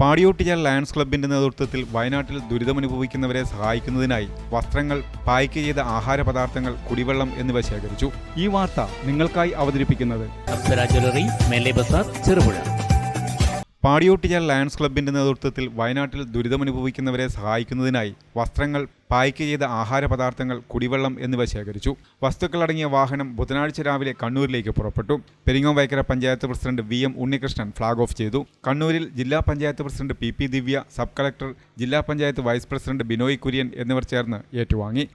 Padiyottuchal lions ക്ലബിന്റെ നേതൃത്വത്തിൽ വയനാട്ടിൽ ദുരിതമനുഭവിക്കുന്നവരെ സഹായിക്കുന്നതിനായി വസ്ത്രങ്ങൾ പായ്ക്ക് ചെയ്ത ആഹാര പദാർത്ഥങ്ങൾ കുടിവെള്ളം എന്നിവ ശേഖരിച്ചു. ഈ വാർത്ത നിങ്ങൾക്കായി അവതരിപ്പിക്കുന്നത് ചെറുപുഴ. പാടിയോട്ടിച്ചാൽ ലയൺസ് ക്ലബിന്റെ നേതൃത്വത്തിൽ വയനാട്ടിൽ ദുരിതമനുഭവിക്കുന്നവരെ സഹായിക്കുന്നതിനായി വസ്ത്രങ്ങൾ പായ്ക്ക് ചെയ്ത ആഹാര പദാർത്ഥങ്ങൾ കുടിവെള്ളം എന്നിവ ശേഖരിച്ചു. വസ്തുക്കളടങ്ങിയ വാഹനം ബുധനാഴ്ച രാവിലെ കണ്ണൂരിലേക്ക് പുറപ്പെട്ടു. Peringome Vaikkara panchayat president V M Unnikrishnan flag off ചെയ്തു. കണ്ണൂരിൽ ജില്ലാ panchayat president P P Divya sub collector ജില്ലാ പഞ്ചായത്ത് വൈസ് പ്രസിഡന്റ് ബിനോയ് കുര്യൻ എന്നിവർ ചേർന്ന് ഏറ്റുവാങ്ങി.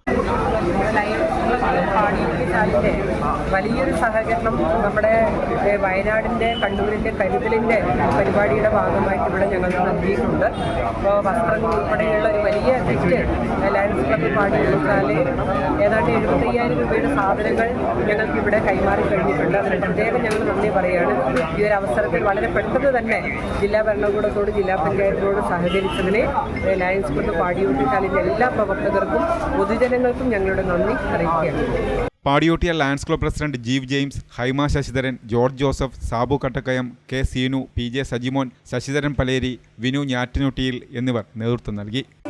പാടിയിട്ടാലിന്റെ വലിയൊരു സഹകരണം നമ്മുടെ വയനാടിന്റെ കണ്ണൂരിന്റെ കരുതലിന്റെ പരിപാടിയുടെ ഭാഗമായിട്ട് ഇവിടെ ഞങ്ങൾ നൽകിയിട്ടുണ്ട് അപ്പോൾ വസ്ത്രങ്ങൾ ഉൾപ്പെടെയുള്ള ഒരു വലിയ കിറ്റ് ലയൺസ് പാടി കൊടുത്താൽ ഏതാണ്ട് എഴുപത്തയ്യായിരം രൂപയുടെ സാധനങ്ങൾ ഞങ്ങൾക്ക് ഇവിടെ കൈമാറി കഴിഞ്ഞിട്ടുണ്ട്. അതിന് പ്രത്യേകം ഞങ്ങൾ നന്ദി പറയുകയാണ്. ഈ ഒരു അവസരത്തിൽ വളരെ പെട്ടെന്ന് തന്നെ ജില്ലാ ഭരണകൂടത്തോട് ജില്ലാ പഞ്ചായത്തിനോട് സഹകരിച്ചതിന് ലയൺസ് ക്ലബ്ബ് പാടിയൂട്ടിച്ചാലിന്റെ എല്ലാ പ്രവർത്തകർക്കും പൊതുജനങ്ങൾക്കും ഞങ്ങളുടെ നന്ദി അറിയിക്കുകയാണ്. പാടിയോട്ടിയ lions club president Jeev James Haima Sasidharan George Joseph Sabu Kattakkayam K Seenu P J Sajimon Sasidharan Paleri Vinu ഞാറ്റിനുട്ടിയിൽ എന്നിവർ നേതൃത്വം നൽകി.